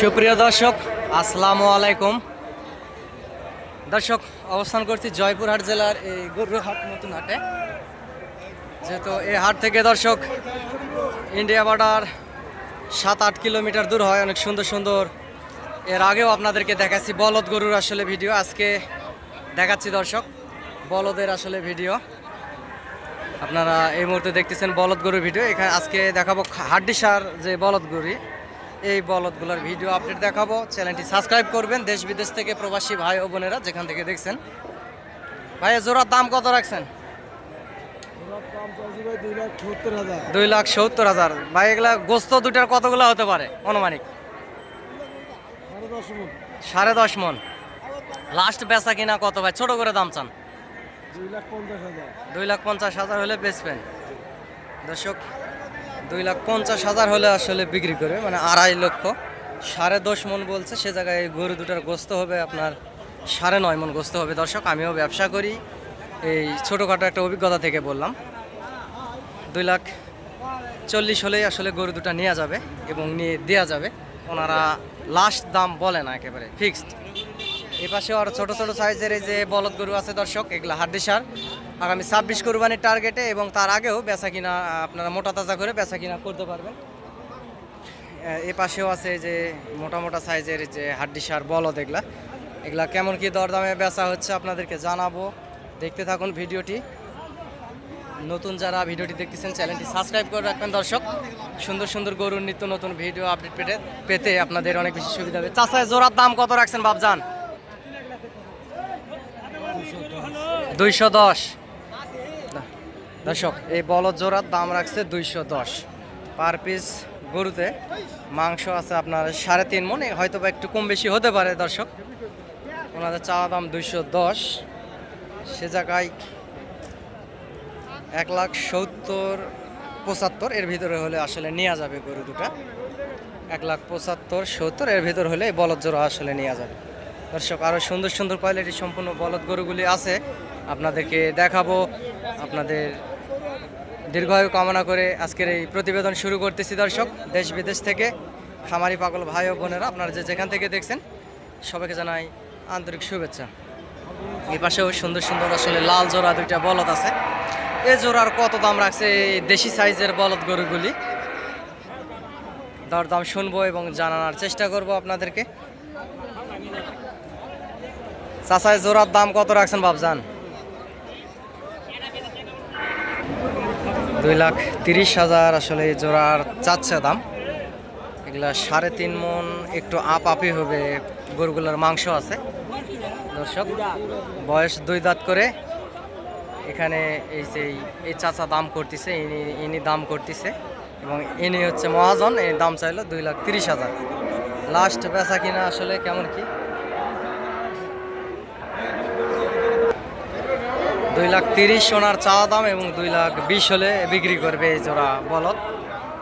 সুপ্রিয় দর্শক, আসসালামু আলাইকুম। দর্শক, অবস্থান করছি জয়পুরহাট জেলার এই গরুহাট নতুন হাটে। যেহেতু এই হাট থেকে দর্শক, ইন্ডিয়া বর্ডার সাত আট কিলোমিটার দূর হয়, অনেক সুন্দর সুন্দর। এর আগেও আপনাদেরকে দেখাচ্ছি বলদ গরুর আসলে ভিডিও, আজকে দেখাচ্ছি দর্শক, বলদের আসলে ভিডিও। আপনারা এই মুহূর্তে দেখতেছেন বলদ গরুর ভিডিও। এখানে আজকে দেখাবো হাড্ডিসার যে বলদ গরু এই বলদগুলোর ভিডিও আপডেট দেখাবো। চ্যানেলটি সাবস্ক্রাইব করবেন। দেশ বিদেশ থেকে প্রবাসী ভাই ও বোনেরা যেখান থেকে দেখছেন। ভাইয়া জোড়ার দাম কত রাখছেন? দুই লাখ সত্তর হাজার। ভাই এগুলা গোস্ত দুটার কতগুলো হতে পারে? অনুমানিক সাড়ে দশ মন। লাস্ট বেচা কিনা কত ভাই? ছোট করে দাম চান। দুই লাখ পঞ্চাশ হাজার হলে বেচবেন। দর্শক দুই লাখ পঞ্চাশ হাজার হলে আসলে বিক্রি করবে মানে আড়াই লক্ষ। সাড়ে দশ মন বলছে, সে জায়গায় গরু দুটার গোস্ত হবে আপনার সাড়ে নয় মন গোস্ত হবে। দর্শক, আমিও ব্যবসা করি। এই ছোটোখাটো একটা অভিজ্ঞতা থেকে বললাম। দুই লাখ চল্লিশ হলেই আসলে গরু দুটা নেওয়া যাবে এবং নিয়ে দেওয়া যাবে। ওনারা লাস্ট দাম বলে না একেবারে ফিক্সড এ পাশেও আরও ছোটো ছোটো সাইজের এই যে বলদ গরু আছে দর্শক, এগুলো হাড্ডি সার আগামী ছাব্বিশ কোরবানির টার্গেটে এবং তার আগেও বেচা কিনা আপনারা মোটা তাজা করে বেচা কিনা করতে পারবেন। এ পাশেও আছে যে মোটা মোটা সাইজের যে হাড্ডি সার বলদ এগুলা। এগুলা কেমন কি দরদামে বেচা হচ্ছে আপনাদেরকে জানাব। দেখতে থাকুন ভিডিওটি। নতুন যারা ভিডিওটি দেখতেছেন, চ্যানেলটি সাবস্ক্রাইব করে রাখবেন দর্শক। সুন্দর সুন্দর গরুর নিত্য নতুন ভিডিও আপডেট পেতে পেতে আপনাদের অনেক বেশি সুবিধা হবে। চাষায় জোড়ার দাম কত রাখছেন বাবজান দুইশো দশ। দর্শক, এই বলদ জোড়ার দাম রাখছে দুইশো দশ। পার পিস গরুতে মাংস আছে আপনার সাড়ে তিন মন হয়তো বা একটু কম বেশি হতে পারে দর্শক। ওনাদের চাওয়া দাম দুইশো দশ। সে জায়গায় এক লাখ সত্তর, পঁচাত্তর, এর ভিতরে হলে আসলে নেওয়া যাবে গরু দুটা। এক লাখ পঁচাত্তর, সত্তর, এর ভিতর হলে বলদ জোড়া আসলে নেওয়া যাবে। দর্শক আরও সুন্দর সুন্দর কোয়ালিটি সম্পূর্ণ বলদ গরুগুলি আছে। আপনাদেরকে দেখাবো, আপনাদের দীর্ঘায়ু কামনা করে আজকের এই প্রতিবেদন শুরু করতেছি দর্শক। দেশ বিদেশ থেকে খামারি পাগল ভাই ও বোনেরা আপনারা যে যেখান থেকে দেখছেন, সবাইকে জানাই আন্তরিক শুভেচ্ছা। এই পাশেও সুন্দর সুন্দর আসলে লাল জোড়া দুইটা বলদ আছে। এ জোড়ার কত দাম রাখছে এই দেশি সাইজের বলদ গরুগুলি? দরদাম শুনব এবং জানানোর চেষ্টা করব আপনাদেরকে। চাষায় জোড়ার দাম কত রাখছেন বাবজান দুই লাখ তিরিশ হাজার আসলে জোড়ার চাচ্ছে দাম। এগুলা সাড়ে তিন মন একটু আপ আপই হবে, গরুগুলোর মাংস আছে। দর্শক, বয়স দুই দাঁত করে। এখানে এই যে এই চাচা দাম করতেছে, ইনি ইনি দাম করতেছে। এবং ইনি হচ্ছে মহাজন এই দাম চাইলো দুই লাখ তিরিশ হাজার। লাস্ট বেচা কিনা আসলে কেমন কি? দুই লাখ তিরিশ সোনার চাওয়া দাম এবং দুই লাখ বিশ হলে বিক্রি করবে এই জোড়া বলদ।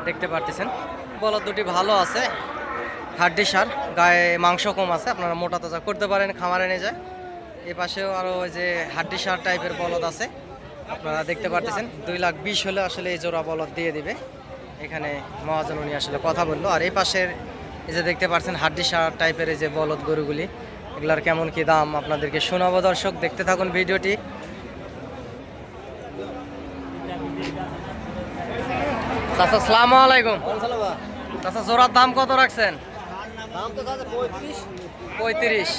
দেখতে পারতেছেন। বলদ দুটি ভালো আছে। হাড্ডি সার, গায়ে মাংস কম আছে, আপনারা মোটা তাজা করতে পারেন, খামারে নিয়ে যায়। এ পাশেও আরও ওই যে হাড্ডি সার টাইপের বলদ আছে। আপনারা দেখতে পারতেছেন, দুই লাখ বিশ হলে আসলে এই জোড়া বলদ দিয়ে দিবে। এখানে মহাজন উনি আসলে কথা বলল। আর এই পাশের এই যে দেখতে পাচ্ছেন হাড্ডি সার টাইপের এই যে বলদ গরুগুলি, এগুলার কেমন কি দাম, আপনাদেরকে শোনাবো দর্শক। দেখতে থাকুন ভিডিওটি। চাচা সালাম আলাইকুম। চাচা জোড়ার দাম কত রাখছেন? পঁয়ত্রিশ।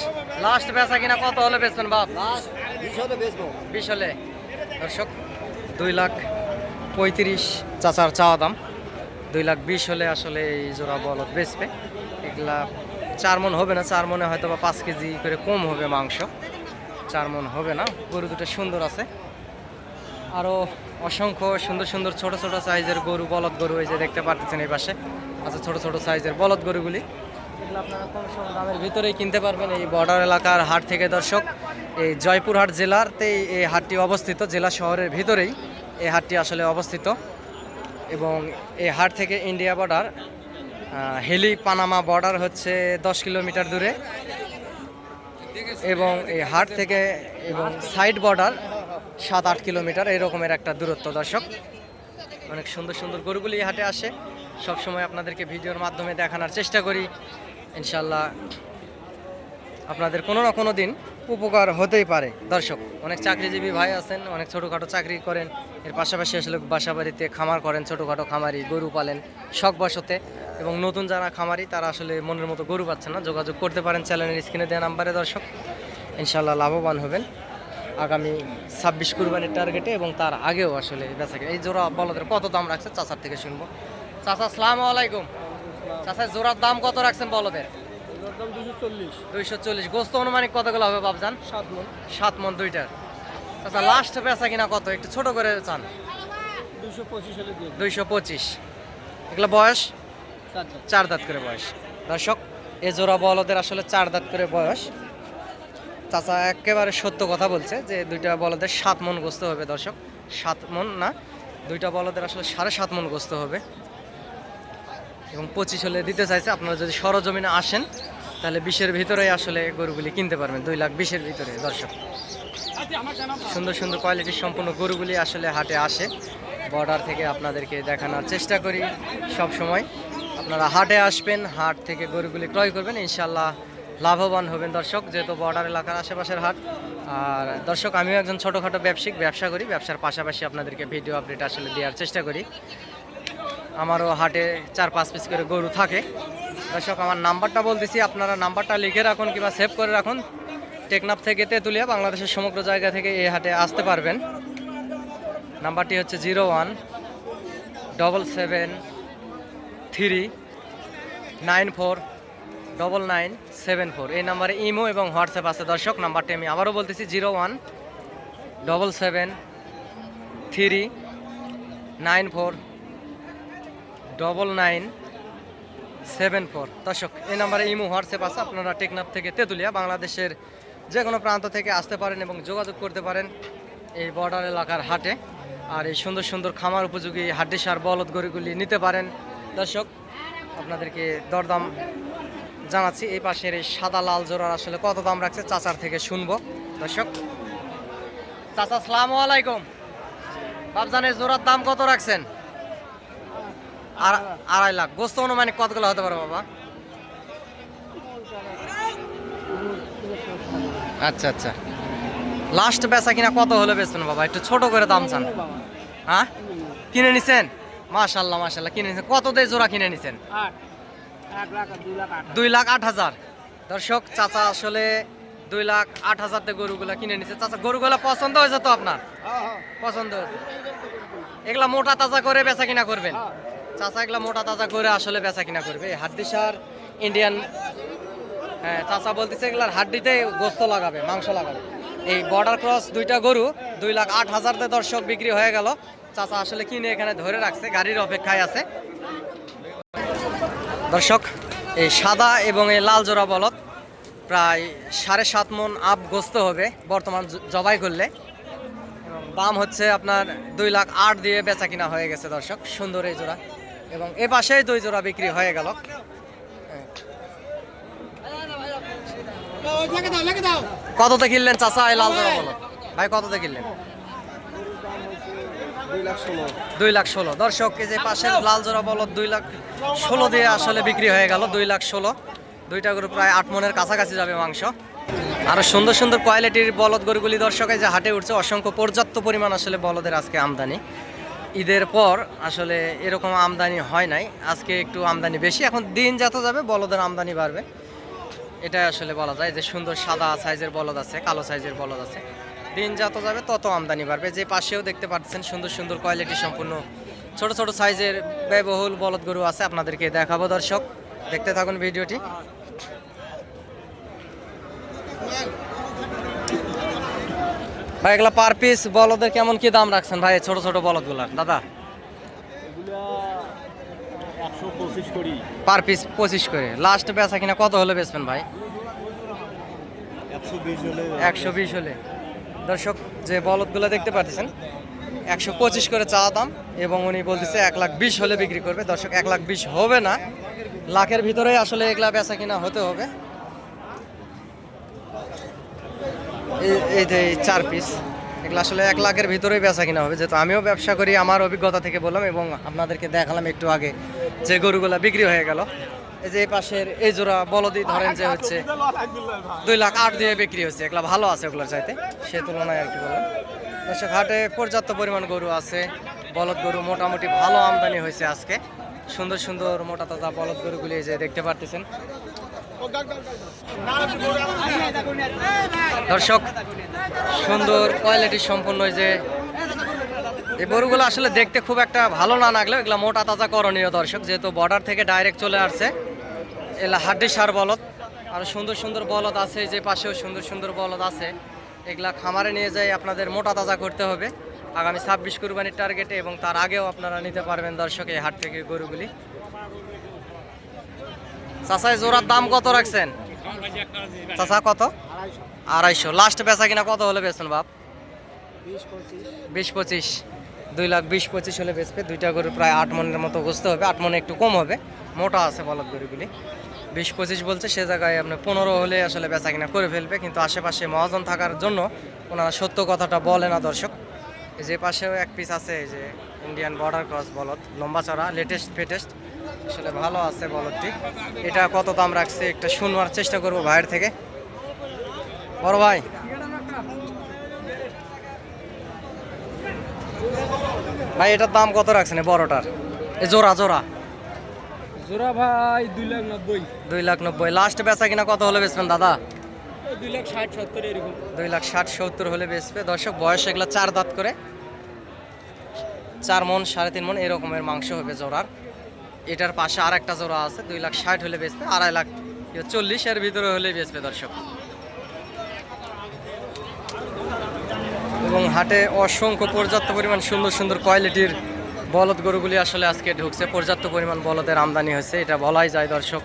লাস্ট বেচা কিনা কত হলে বেচবেন বাপ? বিশ হলে দর্শক দুই লাখ পঁয়ত্রিশ চাচার চাওয়া দাম। দুই লাখ বিশ হলে আসলে এই জোড়া বলদ বেচবে। এগুলা চার মন হবে না চার মনে হয়তো বা পাঁচ কেজি করে কম হবে মাংস। চার মন হবে না গরু দুটো সুন্দর আছে। আরও অসংখ্য সুন্দর সুন্দর ছোট ছোট সাইজের গরু, বলদ গরু এই যে দেখতে পাচ্ছেন এই পাশে। আছে ছোট ছোট সাইজের বলদ গরুগুলি। এগুলো আপনারা কম দামের ভিতরেই কিনতে পারবেন এই বর্ডার এলাকার হাট থেকে দর্শক। এই জয়পুরহাট জেলারতেই এই হাটটি অবস্থিত, জেলা শহরের ভিতরেই এই হাটটি আসলে অবস্থিত। এবং এই হাট থেকে India border Hili Panama border হচ্ছে দশ কিলোমিটার দূরে। এবং এই হাট থেকে এবং সাইড বর্ডার সাত আট কিলোমিটার, এরকমের একটা দূরত্ব দর্শক। অনেক সুন্দর সুন্দর গরুগুলি হাটে আসে। সবসময় আপনাদেরকে ভিডিওর মাধ্যমে দেখানোর চেষ্টা করি। ইনশাল্লাহ আপনাদের কোনো না কোনো দিন উপকার হতেই পারে। দর্শক, অনেক চাকরিজীবী ভাই আছেন, অনেক ছোটোখাটো চাকরি করেন। এর পাশাপাশি আসলে বাসা বাড়িতে খামার করেন, ছোটোখাটো খামারি, গরু পালেন শখ বসতে এবং নতুন যারা খামারি, তারা আসলে মনের মতো গরু পাচ্ছেন না। যোগাযোগ করতে পারেন চ্যানেলের স্ক্রিনে দেওয়া নাম্বারে দর্শক। ইনশাল্লাহ লাভবান হবেন। আগামী ছাব্বিশ কুরবানির টার্গেটে এবং তার আগেও আসলে বেচা কিনা। এই জোড়া বলদের কত দাম রাখছে চাচার থেকে শুনব। চাচা আসসালামু আলাইকুম। চাচা জোড়ার দাম কত রাখছেন বলদের? দুইশো চল্লিশ। গোস্ত অনুমানিক কতগুলো হবে বাবজান সাত মন। সাত মন দুইটার। আচ্ছা লাস্ট বেচা কিনা কত? একটু ছোট করে চান। দুইশো পঁচিশ এগুলো বয়স? চার চার দাঁত করে বয়স। দর্শক এ জোড়া বলদের আসলে চার দাঁত করে বয়স। চাচা একেবারে সত্য কথা বলছে যে দুইটা বলদের সাত মন গোস্ত হবে, দর্শক। সাত মন না, দুইটা বলদের আসলে সাড়ে সাত মন গোস্ত হবে। এবং পঁচিশ হলে দিতে চাইছে, আপনারা যদি সরজমিনে আসেন, তাহলে বিশের ভিতরেই আসলে গরুগুলি কিনতে পারবেন, দুই লাখ বিশের ভিতরে, দর্শক। সুন্দর সুন্দর কোয়ালিটির সম্পূর্ণ গরুগুলি আসলে হাটে আসে। বর্ডার থেকে আপনাদেরকে দেখানোর চেষ্টা করি সব সময় আপনারা হাটে আসবেন, হাট থেকে গরুগুলি ক্রয় করবেন ইনশাল্লাহ লাভবান হবেন দর্শক, যেহেতু বর্ডার এলাকার আশেপাশের হাট। আর দর্শক, আমিও একজন ছোটোখাটো ব্যবসায়িক, ব্যবসা করি। ব্যবসার পাশাপাশি আপনাদেরকে ভিডিও আপডেট আসলে দেওয়ার চেষ্টা করি। আমারও হাটে চার পাঁচ পিস করে গরু থাকে। দর্শক, আমার নাম্বারটা বলতেছি, আপনারা নাম্বারটা লিখে রাখুন কিংবা সেভ করে রাখুন। টেকনাফ থেকে তেঁতুলিয়া, বাংলাদেশের সমগ্র জায়গা থেকে এই হাটে আসতে পারবেন। নাম্বারটি হচ্ছে zero one double seven three nine four double nine seven four এই নাম্বারে ইমো এবং হোয়াটসঅ্যাপ আছে। দর্শক, নাম্বারটি আমি আবারও বলতেছি zero one double seven three nine four double nine seven four দর্শক, এই নাম্বারে ইমো, হোয়াটসঅ্যাপ আছে। আপনারা টেকনাফ থেকে তেঁতুলিয়া, বাংলাদেশের যে কোনো প্রান্ত থেকে আসতে পারেন এবং যোগাযোগ করতে পারেন এই বর্ডার এলাকার হাটে। আর এই সুন্দর সুন্দর খামার উপযোগী হাড্ডি সার বলদ গরুগুলি নিতে পারেন। দর্শক, আপনাদেরকে দরদাম জানাচ্ছি, এই পাশের এই সাদা লাল জোড়ার আসলে কত দাম রাখছে চাচার থেকে শুনব। দর্শক, চাচা সালামু আলাইকুম। বাবজানের জোড়ার দাম কত রাখছেন? আড়াই লাখ। গোস্ত অনুমানিক কতগুলো হতে পারে বাবা? আচ্ছা আচ্ছা। লাস্ট বেচা কিনা কত হলে বেচবেন বাবা? একটু ছোট করে দাম চান। হ্যাঁ? কিনে নিছেন? মাশাল্লাহ মাশাল্লাহ কিনে নিছেন। কত দিয়ে জোড়া কিনে নিছেন? আট। দুই লাখ আট হাজার। দর্শক, চাচা আসলে দুই লাখ আট হাজার দিয়ে গরুগুলা কিনে নিছে। চাচা, গরুগুলা পছন্দ হয়েছে তো আপনার? পছন্দ হয়েছে। এগুলা মোটা তাজা করে বেচা কিনা করবেন? চাচা, এগুলা মোটা তাজা করে আসলে বেচা কিনা করবে। হাড্ডি সার ইন্ডিয়ান হ্যাঁ চাচা বলতেছে এগুলার হাড্ডিতে গোস্ত লাগাবে, মাংস লাগাবে। এই বর্ডার ক্রস দুইটা গরু, দুই লাখ আট হাজার দিয়ে দর্শক বিক্রি হয়ে গেল। চাচা আসলে কিনে এখানে ধরে রাখছে, গাড়ির অপেক্ষায় আছে। দর্শক এই সাদা এবং এই লাল জোড়া বলদ প্রায় সাড়ে সাত মন আপ গোস্ত হবে বর্তমান জবাই করলে। এবং দাম হচ্ছে আপনার দুই লাখ আট দিয়ে বেচা কিনা হয়ে গেছে দর্শক সুন্দর এই জোড়া। এবং এ পাশেই দুই জোড়া বিক্রি হয়ে গেল। কততে কিনলেন চাচা এই লাল জোড়া বলদ? ভাই কততে কিনলেন? দুই লাখ ষোলো। দর্শক, এই যে পাশের লাল জোড়া বলদ দুই লাখ ষোলো দিয়ে আসলে বিক্রি হয়ে গেল, দুই লাখ ষোলো। দুইটা গরু প্রায় আট মনের কাছাকাছি যাবে মাংস। আরও সুন্দর সুন্দর কোয়ালিটির বলদ গরুগুলি দর্শকে যে হাটে উঠছে, অসংখ্য পর্যাপ্ত পরিমাণ আসলে বলদের আজকে আমদানি। ঈদের পর আসলে এরকম আমদানি হয় নাই, আজকে একটু আমদানি বেশি, এখন দিন যত যাবে বলদের আমদানি বাড়বে। এটা আসলে বলা যায় যে সুন্দর সাদা সাইজের বলদ আছে, কালো সাইজের বলদ আছে। দিন যত যাবে তত আমদানি বাড়বে। যে পাশেও দেখতে পাচ্ছেন সুন্দর সুন্দর কোয়ালিটি সম্পূর্ণ ছোট ছোট সাইজের ব্যয়বহুল বলদ গরু আছে আপনাদেরকে দেখাবো দর্শক। দেখতে থাকুন ভিডিওটি। ভাই এগুলা পার পিস বলদের কেমন কি দাম রাখছেন ভাই ছোট ছোট বলদগুলার দাদা? পার পিস পঁচিশ করে। লাস্ট বেচা কিনা কত হলে বেচবেন ভাই? একশো বিশ হলে। দর্শক, যে বলদগুলো দেখতে পাচ্ছেন একশো পঁচিশ করে চা দাম এবং উনি বলতেছে এক লাখ বিশ হলে বিক্রি করবে। দর্শক, এক লাখ বিশ হবে না। লাখের ভিতরেই আসলে এগুলা বেচা কিনা হতে হবে। এই- যে চার পিস এগুলো আসলে এক লাখের ভিতরেই বেচা কিনা হবে। যেহেতু আমিও ব্যবসা করি, আমার অভিজ্ঞতা থেকে বললাম এবং আপনাদেরকে দেখালাম একটু আগে যে গরুগুলা বিক্রি হয়ে গেল। যে পাশের এই জোড়া বলদি ধরেন যে হচ্ছে দুই লাখ আট দিয়ে বিক্রি হচ্ছে এগুলা ভালো আছে ওগুলোর চাইতে, সে তুলনায় আর কি বলেন দর্শক, হাটে পর্যাপ্ত পরিমাণ গরু আছে, বলদ গরু মোটামুটি ভালো আমদানি হয়েছে আজকে। সুন্দর সুন্দর মোটা তাজা বলদ গরুগুলি যে দেখতে পারতেছেন। দর্শক, সুন্দর কোয়ালিটি সম্পন্ন এই যে, এই গরুগুলো আসলে দেখতে খুব একটা ভালো না লাগলেও এগুলো মোটা তাজা করণীয় দর্শক, যেহেতু বর্ডার থেকে ডাইরেক্ট চলে আসছে। এগুলা হাড্ডি সার বলদ। আর সুন্দর সুন্দর বলদ আছে, যে পাশেও সুন্দর সুন্দর বলদ আছে। এগুলা খামারে নিয়ে যাই আপনাদের মোটা তাজা করতে হবে। আগামী ছাব্বিশ কুরবানির টার্গেটে এবং তার আগেও আপনারা নিতে পারবেন দর্শক এই হাট থেকে গরুগুলি। চাষায় জোড়ার দাম কত রাখছেন? চাষা কত? আড়াইশো। লাস্ট বেচা কিনা কত হলে বেচছেন বাপ? বিশ পঁচিশ। দুই লাখ বিশ পঁচিশ হলে বেচবে। দুইটা গরু প্রায় আট মনের মতো বসতে হবে। আট মনে একটু কম হবে। মোটা আছে বলদ গরুগুলি। বিশ পঁচিশ বলছে, সে জায়গায় আপনি পনেরো হলে আসলে বেচা কিনা করে ফেলবে। কিন্তু আশেপাশে মহাজন থাকার জন্য ওনারা সত্য কথাটা বলে না দর্শক। যে পাশেও এক পিস আছে, এই যে ইন্ডিয়ান বর্ডার ক্রস বলদ, লম্বা চড়া লেটেস্ট ফেটেস্ট আসলে ভালো আছে বলদটি। এটা কত দাম রাখছে, একটা শুনবার চেষ্টা করব ভাইয়ের থেকে। বড় ভাই। ভাই, এটার দাম কত রাখছেন বড়টার? এই জোড়া জোড়া। জোড়া ভাই দুই লাখ নব্বই। দুই লাখ নব্বই। লাস্ট বেচা কিনা কত হলে বেচবেন দাদা? দুই লাখ ষাট সত্তর এরকম। দুই লাখ ষাট সত্তর হলে বেচবে। দর্শক বয়স এগুলো চার দাঁত করে। চার মন সাড়ে তিন মন এরকমের মাংস হবে জোড়ার। এটার পাশে আর একটা জোড়া আছে দুই লাখ ষাট হলে বেচবে। আড়াই লাখ চল্লিশ এর ভিতরে হলে বেচবে দর্শক। এবং হাটে অসংখ্য পর্যাপ্ত পরিমাণ সুন্দর সুন্দর কোয়ালিটির বলদ গরুগুলি আসলে আজকে ঢুকছে। পর্যাপ্ত পরিমাণ বলদের আমদানি হয়েছে, এটা বলাই যায় দর্শক।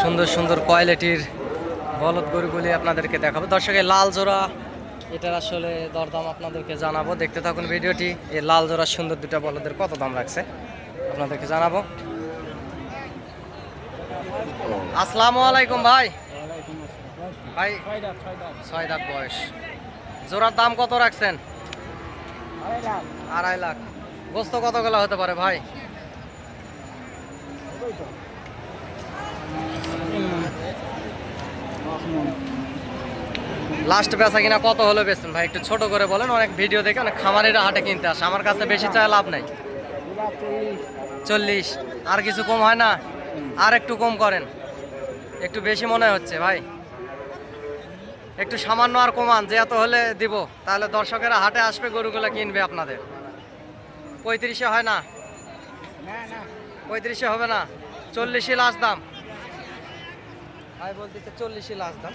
সুন্দর সুন্দর কোয়ালিটির বলদ গরুগুলি আপনাদেরকে দেখাবো। দর্শকের লাল জোড়া, এটার আসলে দরদাম আপনাদেরকে জানাব। দেখতে থাকুন ভিডিওটি। এই লাল জোড়া সুন্দর দুটা বলদের কত দাম রাখছে, আপনাদেরকে জানাব। আসসালামু আলাইকুম ভাই। ভাই, ছয় দাঁত বয়স। জোড়ার দাম কত রাখছেন? আড়াই লাখ। গোস্ত কতগুলো হতে পারে ভাই? লাস্ট বেচা কিনা কত হলো বেচছেন? ভাই, একটু ছোট করে বলেন, অনেক ভিডিও দেখে অনেক খামারিরা হাটে কিনতে আসে। আমার কাছে বেশি চায় লাভ নাই। চল্লিশ। আর কিছু কম হয় না? আর একটু কম করেন। একটু বেশি মনে হচ্ছে, ভাই। একটু সামান্য আর কমান, যে এত হলে দিব। তাহলে দর্শকেরা হাটে আসবে, গরুগুলো কিনবে আপনাদের। পঁয়ত্রিশে হয় না? পঁয়ত্রিশে হবে না? চল্লিশই লাস্ট দাম। ভাই বলতেছে চল্লিশই লাস্ট দাম।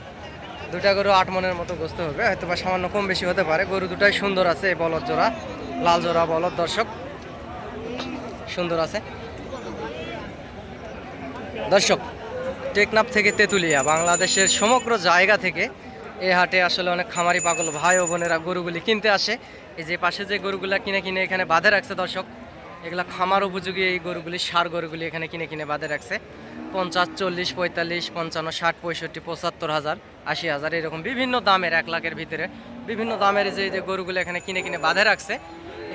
দুটা গরু আট মনের মতো গোস্ত হবে হয়তো বা সামান্য কম বেশি হতে পারে। গরু দুটাই সুন্দর আছে বলদ জোড়া, লাল জোড়া বলদ, দর্শক। সুন্দর আছে। দর্শক, টেকনাফ থেকে তেঁতুলিয়া, বাংলাদেশের সমগ্র জায়গা থেকে এই হাটে আসলে অনেক খামারি পাগল ভাই ও বোনেরা গরুগুলি কিনতে আসে। এই যে পাশে যে গরুগুলা কিনে কিনে এখানে বাঁধে রাখছে দর্শক, এগুলা খামার উপযোগী এই গরুগুলি, সার গরুগুলি এখানে কিনে কিনে বাঁধে রাখছে। পঞ্চাশ, চল্লিশ, পঁয়তাল্লিশ, পঞ্চান্ন, ষাট, পঁয়ষট্টি, পঁচাত্তর হাজার, আশি হাজার এরকম বিভিন্ন দামের, এক লাখের ভিতরে বিভিন্ন দামের যে যে গরুগুলো এখানে কিনে কিনে বাঁধে রাখছে।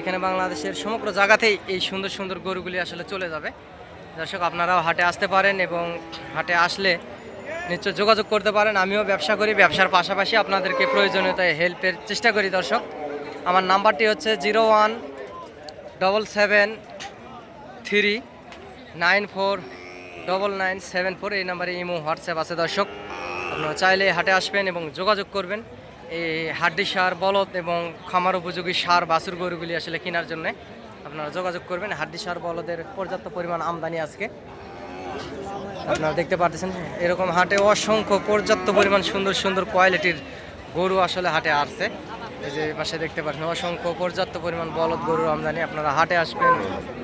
এখানে বাংলাদেশের সমগ্র জায়গাতেই এই সুন্দর সুন্দর গরুগুলি আসলে চলে যাবে। দর্শক, আপনারাও হাটে আসতে পারেন এবং হাটে আসলে নিশ্চয় যোগাযোগ করতে পারেন। আমিও ব্যবসা করি, ব্যবসার পাশাপাশি আপনাদেরকে প্রয়োজনীয়তায় হেল্পের চেষ্টা করি দর্শক। আমার নাম্বারটি হচ্ছে zero one double seven three nine four double nine seven four, এই নাম্বারে ইমো, হোয়াটসঅ্যাপ আছে দর্শক। আপনারা চাইলে হাটে আসবেন এবং যোগাযোগ করবেন। এই হাড্ডি সার, বলদ এবং খামার উপযোগী সার, বাছুর গরুগুলি আসলে কেনার জন্য আপনারা যোগাযোগ করবেন হাড্ডি সার বলদের পর্যাপ্ত পরিমাণ আমদানি আজকে আপনারা দেখতে পাচ্ছেন এরকম হাটে অসংখ্য পর্যাপ্ত পরিমাণ সুন্দর সুন্দর কোয়ালিটির গরু আসলে হাটে আসছে এই যে পাশে দেখতে পাচ্ছেন অসংখ্য পর্যাপ্ত পরিমাণ বলদ গরুর আমদানি আপনারা হাটে আসবেন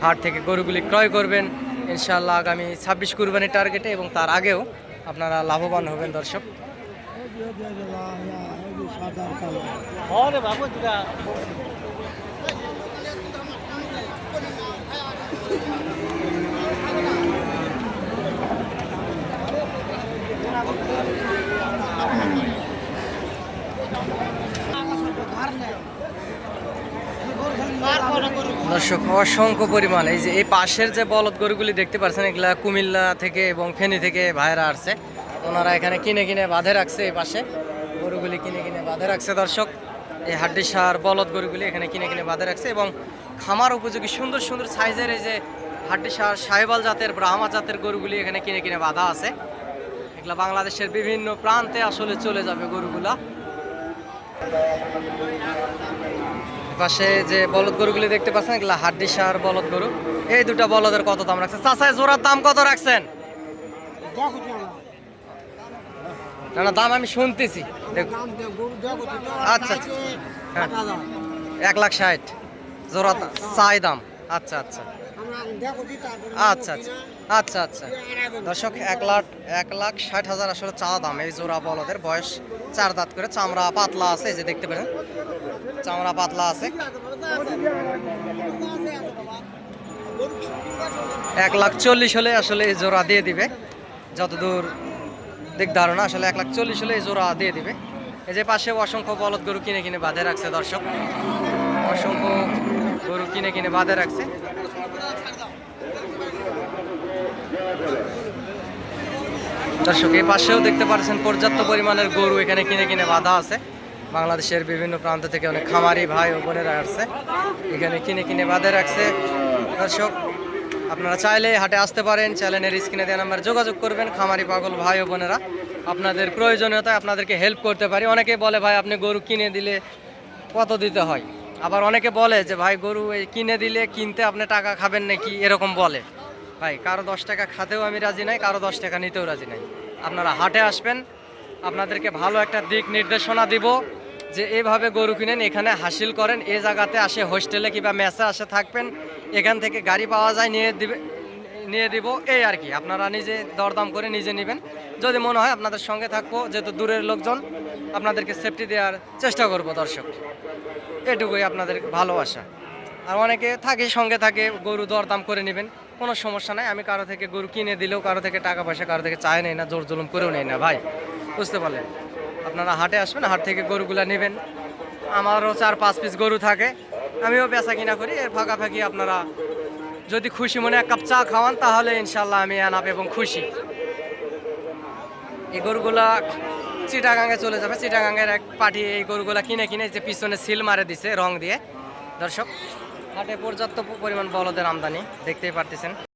হাট থেকে গরুগুলি ক্রয় করবেন ইনশাআল্লাহ আগামী ছাব্বিশ কুরবানির টার্গেটে এবং তার আগেও আপনারা লাভবান হবেন দর্শক বাবু দর্শক, অসংখ্য পরিমাণ। এই যে এই পাশের যে বলদ গরুগুলি দেখতে পাচ্ছেন এগুলা কুমিল্লা থেকে এবং ফেনী থেকে ভাইরা আসছে। ওনারা এখানে কিনে কিনে বাঁধে রাখছে এই পাশে। গরুগুলি কিনে কিনে বাঁধে রাখছে দর্শক। এই হাড্ডি সার বলদ গরুগুলি এখানে কিনে কিনে বাঁধে রাখছে এবং খামার উপযোগী সুন্দর সুন্দর সাইজের এই যে হাড্ডি সার সাহেবাল জাতের, ব্রাহ্মা জাতের গরুগুলি এখানে কিনে কিনে বাঁধা আছে। এগুলা বাংলাদেশের বিভিন্ন প্রান্তে আসলে চলে যাবে গরুগুলা। পাশে যে বলদ গরুগুলি দেখতে পাচ্ছেন এগুলা হাড্ডি সার বলদ গরু। এই দুটো বলদের কত দাম রাখছেন? চাচাই জোড়ার দাম কত রাখছেন? না না দাম আমি শুনতেছি। আচ্ছা, আচ্ছা। হ্যাঁ। এক লাখ ষাট। জোড়া চাই দাম। আচ্ছা আচ্ছা। আচ্ছা আচ্ছা। আচ্ছা আচ্ছা। দর্শক, এক লাখ এক লাখ ষাট হাজার আসলে চা দাম। এই জোড়া বলদের বয়স চার দাঁত করে। চামড়া পাতলা আছে, এই যে দেখতে পারেন চামড়া পাতলা আছে। এক লাখ চল্লিশ হলে আসলে এই জোড়া দিয়ে দিবে। যতদূর দিক ধারণা, আসলে এক লাখ চল্লিশ হলে এই জোড়া দিয়ে দিবে। এই যে পাশে অসংখ্য বলদ গরু কিনে কিনে বাঁধে রাখছে দর্শক। অসংখ্য গরু কিনে কিনে বাঁধে রাখছে। দর্শক, এই পাশেও দেখতে পাচ্ছেন পর্যাপ্ত পরিমাণের গরু এখানে কিনে কিনে বাঁধা আছে। বাংলাদেশের বিভিন্ন প্রান্ত থেকে অনেক খামারি ভাই ও বোনেরা আসছে। এখানে কিনে কিনে বাঁধে রাখছে। দর্শক, আপনারা চাইলে হাটে আসতে পারেন। চ্যানেলের স্ক্রিনে দেওয়া নাম্বার যোগাযোগ করবেন। খামারি, পাগল ভাই ও বোনেরা। আপনাদের প্রয়োজনীয়তায় আপনাদেরকে হেল্প করতে পারি। অনেকে বলে, ভাই, আপনি গরু কিনে দিলে কত দিতে হয়? আবার অনেকে বলে যে, ভাই, গরু এই কিনে দিলে কিনতে আপনি টাকা খাবেন নাকি? এরকম বলে। ভাই, কারও দশ টাকা খাতেও আমি রাজি নাই, কারও দশ টাকা নিতেও রাজি নাই। আপনারা হাটে আসবেন, আপনাদেরকে ভালো একটা দিক নির্দেশনা দিব যে, এভাবে গরু কিনেন, এখানে হাসিল করেন, এ জায়গাতে আসে হোস্টেলে কিংবা মেসে আসে থাকবেন, এখান থেকে গাড়ি পাওয়া যায়, নিয়ে দিবে, নিয়ে দিব, এই আর কি। আপনারা নিজে দরদাম করে নিজে নেবেন। যদি মনে হয় আপনাদের সঙ্গে থাকব, যেহেতু দূরের লোকজন, আপনাদেরকে সেফটি দেওয়ার চেষ্টা করব দর্শক। এটুকুই আপনাদের ভালোবাসা। আর অনেকে থাকে, সঙ্গে থাকে, গরু দরদাম করে নেবেন। কোনো সমস্যা নাই, আমি কারও থেকে গরু কিনে দিলেও কারও থেকে টাকা পয়সা, কারও থেকে চায় নেই না, জোর জুলুম করেও নেই না, ভাই। বুঝতে পারলেন? আপনারা হাটে আসবেন, হাট থেকে গরুগুলা নেবেন। আমারও চার পাঁচ পিস গরু থাকে, আমিও বেচা কিনা করি, এর ফাঁকাফাঁকি আপনারা যদি খুশি মনে এক কাপ চা খাওয়ান, তাহলে ইনশাল্লাহ আমি আনাপ এবং খুশি। এই গরুগুলা চিটাগাঙ্গে চলে যাবে। চিটাগাঙ্গের এক পাঠি এই গরুগুলা কিনে কিনে যে পিছনে সিল মারে দিছে রং দিয়ে। দর্শক, হাটে পর্যাপ্ত পরিমাণ বলদের আমদানি, দেখতেই পারতেছেন।